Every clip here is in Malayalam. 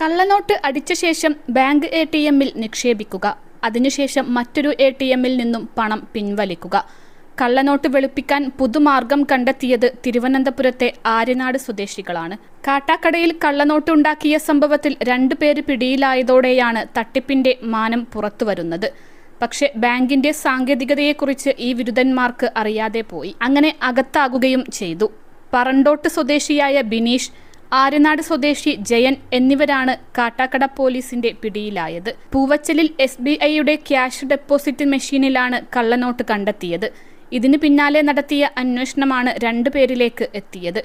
കള്ളനോട്ട് അടിച്ച ശേഷം ബാങ്ക് എ ടി എമ്മിൽ നിക്ഷേപിക്കുക. അതിനുശേഷം മറ്റൊരു എ ടി എമ്മിൽ നിന്നും പണം പിൻവലിക്കുക. കള്ളനോട്ട് വെളുപ്പിക്കാൻ പുതുമാർഗം കണ്ടെത്തിയത് തിരുവനന്തപുരത്തെ ആര്യനാട് സ്വദേശികളാണ്. കാട്ടാക്കടയിൽ കള്ളനോട്ട് ഉണ്ടാക്കിയ സംഭവത്തിൽ രണ്ടു പേര് പിടിയിലായതോടെയാണ് തട്ടിപ്പിന്റെ മാനം പുറത്തുവരുന്നത്. പക്ഷെ ബാങ്കിന്റെ സാങ്കേതികതയെക്കുറിച്ച് ഈ വിരുദ്ധന്മാർക്ക് അറിയാതെ പോയി. അങ്ങനെ അകത്താകുകയും ചെയ്തു. പറണ്ടോട്ട് സ്വദേശിയായ ബിനീഷ് ആര്യനാട് സ്വദേശി ജയൻ എന്നിവരാണ് കാട്ടാക്കട പോലീസിന്റെ പിടിയിലായത്. പൂവച്ചലിൽ എസ് ബി ഐയുടെ ക്യാഷ് ഡെപ്പോസിറ്റ് മെഷീനിലാണ് കള്ളനോട്ട് കണ്ടെത്തിയത്. ഇതിന് പിന്നാലെ നടത്തിയ അന്വേഷണമാണ് രണ്ടുപേരിലേക്ക് എത്തിയത്.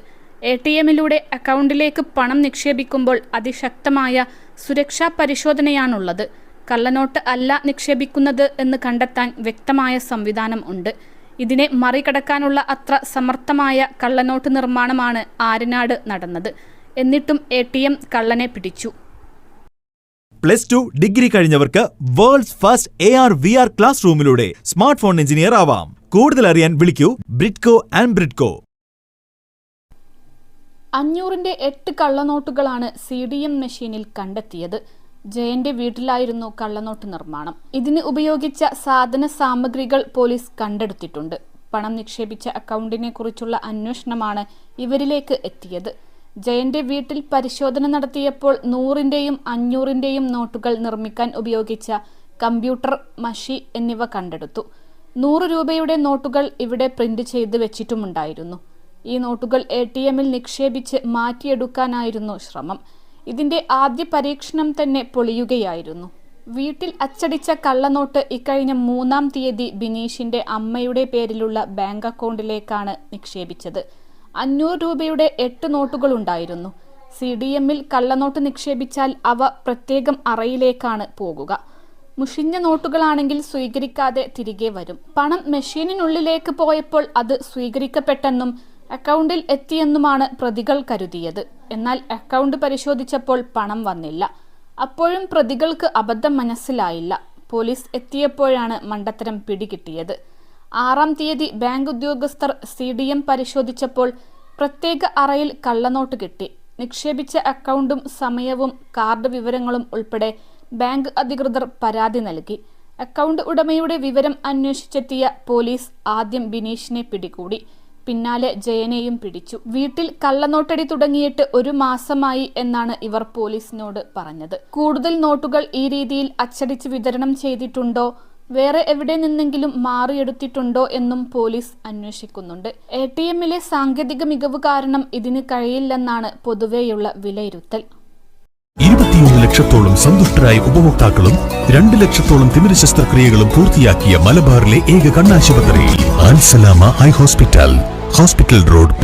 എ ടി എമ്മിലൂടെ അക്കൗണ്ടിലേക്ക് പണം നിക്ഷേപിക്കുമ്പോൾ അതിശക്തമായ സുരക്ഷാ പരിശോധനയാണുള്ളത്. കള്ളനോട്ട് അല്ല നിക്ഷേപിക്കുന്നത് എന്ന് കണ്ടെത്താൻ വ്യക്തമായ സംവിധാനം ഉണ്ട്. ഇതിനെ മറികടക്കാനുള്ള അത്ര സമർത്ഥമായ കള്ളനോട്ട് നിർമ്മാണമാണ് ആരനാട് നടന്നത്. എന്നിട്ടും എ ടി എം കള്ളനെ പിടിച്ചു. Plus two degree കഴിഞ്ഞവർക്ക് world's first A R V R class റൂമിലൂടെ smart phone engineer ആവാം. കൂടുതൽ അറിയാൻ വിളിക്കൂ ബ്രിഡ്കോ ആൻഡ് ബ്രിഡ്കോ അഞ്ഞൂറിന്റെ എട്ട് കള്ളനോട്ടുകളാണ് സി ഡി എം മെഷീനിൽ കണ്ടെത്തിയത്. ജയന്റെ വീട്ടിലായിരുന്നു കള്ളനോട്ട് നിർമ്മാണം. ഇതിന് ഉപയോഗിച്ച സാധന സാമഗ്രികൾ പോലീസ് കണ്ടെടുത്തിട്ടുണ്ട്. പണം നിക്ഷേപിച്ച അക്കൗണ്ടിനെ കുറിച്ചുള്ള അന്വേഷണമാണ് ഇവരിലേക്ക് എത്തിയത്. ജയന്റെ വീട്ടിൽ പരിശോധന നടത്തിയപ്പോൾ നൂറിന്റെയും അഞ്ഞൂറിന്റെയും നോട്ടുകൾ നിർമ്മിക്കാൻ ഉപയോഗിച്ച കമ്പ്യൂട്ടർ മഷി എന്നിവ കണ്ടെടുത്തു. നൂറ് രൂപയുടെ നോട്ടുകൾ ഇവിടെ പ്രിന്റ് ചെയ്ത് വെച്ചിട്ടുമുണ്ടായിരുന്നു. ഈ നോട്ടുകൾ എ ടി എമ്മിൽ നിക്ഷേപിച്ച് മാറ്റിയെടുക്കാനായിരുന്നു ശ്രമം. ഇതിന്റെ ആദ്യ പരീക്ഷണം തന്നെ പൊളിയുകയായിരുന്നു. വീട്ടിൽ അച്ചടിച്ച കള്ളനോട്ട് ഇക്കഴിഞ്ഞ മൂന്നാം തീയതി ബിനീഷിന്റെ അമ്മയുടെ പേരിലുള്ള ബാങ്ക് അക്കൗണ്ടിലേക്കാണ് നിക്ഷേപിച്ചത്. അഞ്ഞൂറ് രൂപയുടെ എട്ട് നോട്ടുകൾ ഉണ്ടായിരുന്നു സി ഡി എമ്മിൽ കള്ളനോട്ട് നിക്ഷേപിച്ചാൽ അവ പ്രത്യേകം അറയിലേക്കാണ് പോകുക. മുഷിഞ്ഞ നോട്ടുകളാണെങ്കിൽ സ്വീകരിക്കാതെ തിരികെ വരും. പണം മെഷീനിനുള്ളിലേക്ക് പോയപ്പോൾ അത് സ്വീകരിക്കപ്പെട്ടെന്നും അക്കൗണ്ടിൽ എത്തിയെന്നുമാണ് പ്രതികൾ കരുതിയത്. എന്നാൽ അക്കൗണ്ട് പരിശോധിച്ചപ്പോൾ പണം വന്നില്ല. അപ്പോഴും പ്രതികൾക്ക് അബദ്ധം മനസ്സിലായില്ല. പോലീസ് എത്തിയപ്പോഴാണ് മണ്ടത്തരം പിടികിട്ടിയത്. ആറാം തീയതി ബാങ്ക് ഉദ്യോഗസ്ഥർ സി ഡി എം പരിശോധിച്ചപ്പോൾ പ്രത്യേക അറയിൽ കള്ളനോട്ട് കിട്ടി. നിക്ഷേപിച്ച അക്കൗണ്ടും സമയവും കാർഡ് വിവരങ്ങളും ഉൾപ്പെടെ ബാങ്ക് അധികൃതർ പരാതി നൽകി. അക്കൗണ്ട് ഉടമയുടെ വിവരം അന്വേഷിച്ചെത്തിയ പോലീസ് ആദ്യം ബിനീഷിനെ പിടികൂടി. പിന്നാലെ ജയനെയും പിടിച്ചു. വീട്ടിൽ കള്ളനോട്ടടി തുടങ്ങിയിട്ട് ഒരു മാസമായി എന്നാണ് ഇവർ പോലീസിനോട് പറഞ്ഞത്. കൂടുതൽ നോട്ടുകൾ ഈ രീതിയിൽ അച്ചടിച്ച് വിതരണം ചെയ്തിട്ടുണ്ടോ വേറെ എവിടെ നിന്നെങ്കിലും മാറിയെടുത്തിട്ടുണ്ടോ എന്നും പോലീസ് അന്വേഷിക്കുന്നുണ്ട്. എ ടി എമ്മിലെ സാങ്കേതിക മികവ് കാരണം ഇതിന് കഴിയില്ലെന്നാണ് പൊതുവെയുള്ള വിലയിരുത്തൽ. ഇരുപത്തിയൊന്ന് ലക്ഷത്തോളം സന്തുഷ്ടരായ ഉപഭോക്താക്കളും രണ്ട് ലക്ഷത്തോളം തിമിര ശസ്ത്രക്രിയകളും പൂർത്തിയാക്കിയ മലബാറിലെ ഏക കണ്ണാശുപത്രി ഹോസ്പിറ്റൽ ഹോസ്പിറ്റൽ റോഡ്